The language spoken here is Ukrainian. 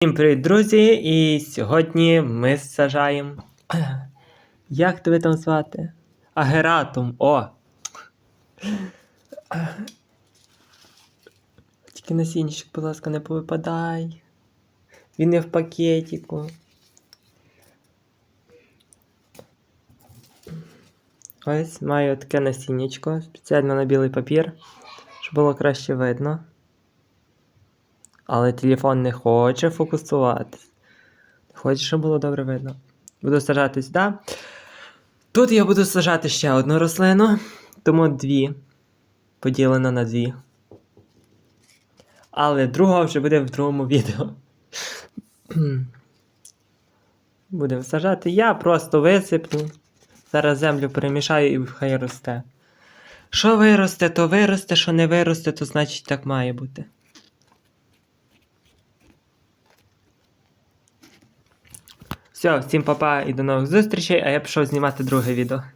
Всім привіт, друзі! І сьогодні ми сажаємо. Як тебе там звати? Агератум, о! Тільки насінчик, будь ласка, не повипадай. Він не в пакетику. Ось маю таке насіннячко спеціально на білий папір, щоб було краще видно. Але телефон не хоче фокусуватись. Хоче, щоб було добре видно. Буду сажати сюди. Тут я буду сажати ще одну рослину, тому дві. Поділено на дві. Але друга вже буде в другому відео. Будемо сажати. Я просто висиплю. Зараз землю перемішаю і хай росте. Що виросте, то виросте, що не виросте, то значить так має бути. Все, всім па-па і до нових зустрічей, а я пішов знімати друге відео.